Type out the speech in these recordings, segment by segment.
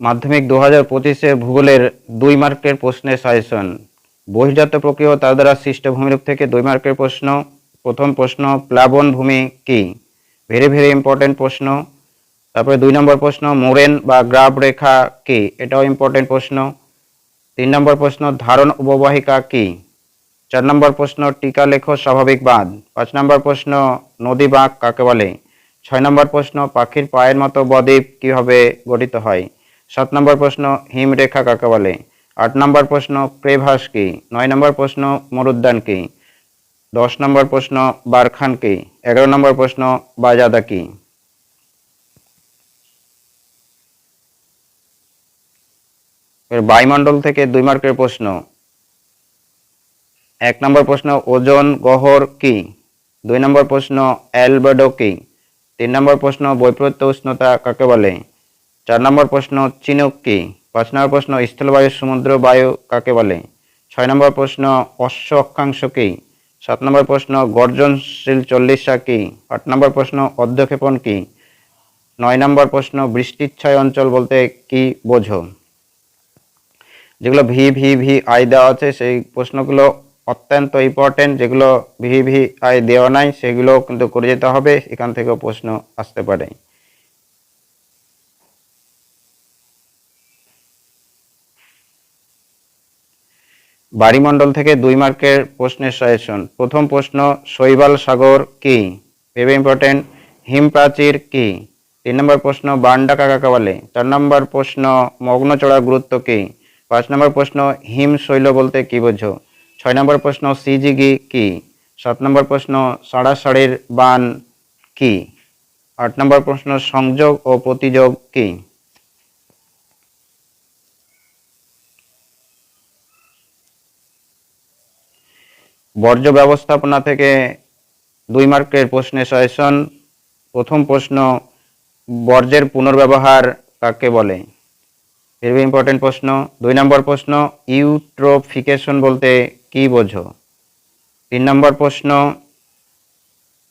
মাধ্যমিক দু হাজার পঁচিশে ভূগোলের দুই মার্কের প্রশ্নের সাজেশন বহির্জাত প্রক্রিয়া তার দ্বারা সৃষ্ট ভূমিরূপ থেকে দুই মার্কের প্রশ্ন। প্রথম প্রশ্ন, প্লাবন ভূমি কি? ভেরি ভেরি ইম্পর্টেন্ট প্রশ্ন। তারপরে দুই নম্বর প্রশ্ন, মোরেন বা গ্রাফ রেখা কি? এটাও ইম্পর্টেন্ট প্রশ্ন। তিন নম্বর প্রশ্ন, ধারণ উপবাহিকা কি? চার নম্বর প্রশ্ন টিকা লেখ স্বাভাবিক বাঁধ। পাঁচ নম্বর প্রশ্ন, নদী বাঁক কাকে বলে? ছয় নম্বর প্রশ্ন, পাখির পায়ের মতো বদ্বীপ কীভাবে গঠিত হয়? সাত নম্বর প্রশ্ন, হিমরেখা কাকে বলে? আট নম্বর প্রশ্ন ক্রেভাস কি? নয় নম্বর প্রশ্ন, মরুদ্যান কি? দশ নম্বর প্রশ্ন, বারখান কি? এগারো নম্বর প্রশ্ন, বাজাদা কি? বায়ুমণ্ডল থেকে দুই মার্কের প্রশ্ন। এক নম্বর প্রশ্ন, ওজন গহর কি? দুই নম্বর প্রশ্ন অ্যালবেডো কি? তিন নম্বর প্রশ্ন, বৈপরীত্য উষ্ণতা কাকে বলে? চার নম্বর প্রশ্ন, চিনুক কি? পাঁচ নম্বর প্রশ্ন স্থলবায়ু সমুদ্র বায়ু কাকে বলে? ছয় নম্বর প্রশ্ন, অশ্ব অক্ষাংশ কি? সাত নম্বর প্রশ্ন, গর্জনশীল চল্লিশা কি? আট নম্বর প্রশ্ন, অর্ধক্ষেপণ কি? নয় নম্বর প্রশ্ন, বৃষ্টিচ্ছয় অঞ্চল বলতে কি বোঝো? যেগুলো ভি ভি ভি, আই দেওয়া আছে, সেই প্রশ্নগুলো অত্যন্ত ইম্পর্টেন্ট যেগুলো ভি ভি, আই দেওয়া নাই, সেগুলো কিন্তু করে যেতে হবে। এখান থেকেও প্রশ্ন আসতে পারে। বাড়িমণ্ডল থেকে দুই মার্কের প্রশ্নের সাজেশন। প্রথম প্রশ্ন, শৈবাল সাগর কি? ভেরি ইম্পর্টেন্ট হিমপ্রাচীর কি? তিন নম্বর প্রশ্ন, বান্ডাকা কাকা বলে। চার নম্বর প্রশ্ন, মগ্নচড়ার গুরুত্ব কি? পাঁচ নম্বর প্রশ্ন, হিম শৈল বলতে কি বোঝো? ছয় নম্বর প্রশ্ন, সিজিগি কি? সাত নম্বর প্রশ্ন, সাড়াসাড়ির বান কি? আট নম্বর প্রশ্ন, সংযোগ ও প্রতিযোগ কি? বর্জ্য ব্যবস্থাপনা থেকে দুই মার্কের প্রশ্নে সয়েশন প্রথম প্রশ্ন, বর্জ্যের পুনর্ব্যবহার কাকে বলে? ভেরি ইম্পর্টেন্ট প্রশ্ন। দুই নম্বর প্রশ্ন, ইউট্রোফিকেশন বলতে কি বোঝো? তিন নম্বর প্রশ্ন,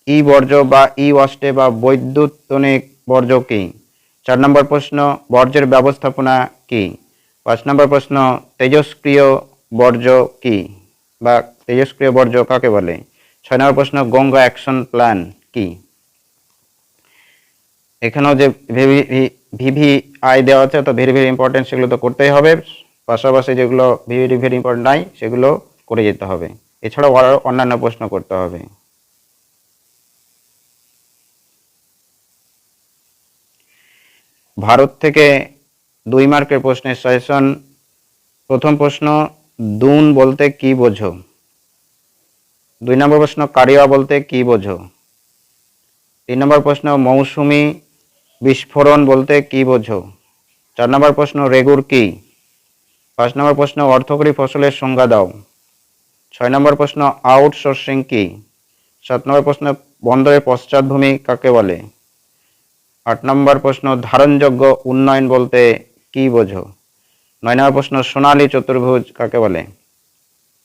ই বর্জ্য বা ই ওয়াস্টে বা বৈদ্যুতনিক বর্জ্য কি? চার নম্বর প্রশ্ন, বর্জ্যের ব্যবস্থাপনা কি? পাঁচ নম্বর প্রশ্ন, তেজস্ক্রিয় বর্জ্য কি? বা তেজস্ক্রিয় বর্জ্য কাকে বলে? ছয় নম্বর প্রশ্ন, গঙ্গা অ্যাকশন প্ল্যান কি? এখানেও যে ভিভি আই দেওয়া আছে তো ভেরি ভেরি ইম্পর্টেন্ট সেগুলো তো করতেই হবে। পাশাপাশি যেগুলো ভেরি ভেরি ইম্পর্টেন্ট নাই, সেগুলো করে যেতে হবে। এছাড়াও আরও অন্যান্য প্রশ্ন করতে হবে। ভারত থেকে দুই মার্কের প্রশ্নের সাজেশন প্রথম প্রশ্ন দুন বলতে কি বোঝো? দুই নম্বর প্রশ্ন, কারিয়া বলতে কি বোঝো? তিন নম্বর প্রশ্ন, মৌসুমি বিস্ফোরণ বলতে কি বোঝো? চার নম্বর প্রশ্ন, রেগুর কি? পাঁচ নম্বর প্রশ্ন, অর্থকরী ফসলের সংজ্ঞা দাও। ছয় নম্বর প্রশ্ন, আউটসোর্সিং কি? সাত নম্বর প্রশ্ন, বন্দরের পশ্চাৎভূমি কাকে বলে? আট নম্বর প্রশ্ন, ধারণযোগ্য উন্নয়ন বলতে কি বোঝো? নয় নম্বর প্রশ্ন, সোনালী চতুর্ভুজ কাকে বলে?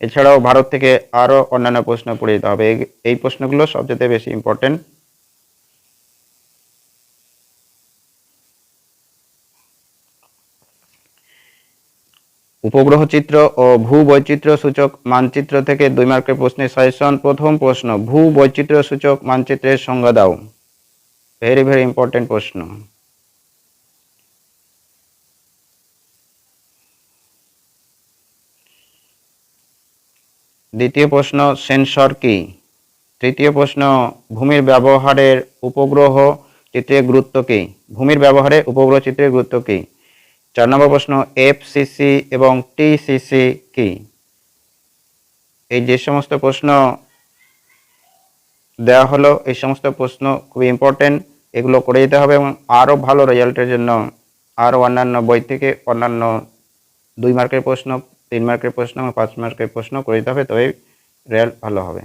এছাড়াও ভারত থেকে আরও অন্যান্য প্রশ্ন পড়ে যেতে হবে। এই- প্রশ্নগুলো সবচেয়ে বেশি ইম্পর্টেন্ট উপগ্রহ চিত্র ও ভূ বৈচিত্র্য সূচক মানচিত্র থেকে দুই মার্কের প্রশ্নের সাজেশন প্রথম প্রশ্ন ভূ বৈচিত্র্য সূচক মানচিত্রের সংজ্ঞা দাও। ভেরি ভেরি ইম্পর্টেন্ট প্রশ্ন। দ্বিতীয় প্রশ্ন সেন্সর কি? তৃতীয় প্রশ্ন, ভূমির ব্যবহারের উপগ্রহ চিত্রের গুরুত্ব কি? ভূমির ব্যবহারে উপগ্রহ চিত্রের গুরুত্ব কি? চার নম্বর প্রশ্ন এফসিসি এবং টিসিসি কি? এই যে সমস্ত প্রশ্ন দেওয়া হলো, এই সমস্ত প্রশ্ন খুবই ইম্পর্টেন্ট এগুলো করে যেতে হবে এবং আরও ভালো রেজাল্টের জন্য আরও অন্যান্য বই থেকে অন্যান্য দুই মার্কের প্রশ্ন তিন মার্কের প্রশ্ন এবং পাঁচ মার্কের প্রশ্ন করে দিতে হবে তবেই রেজাল্ট ভালো হবে।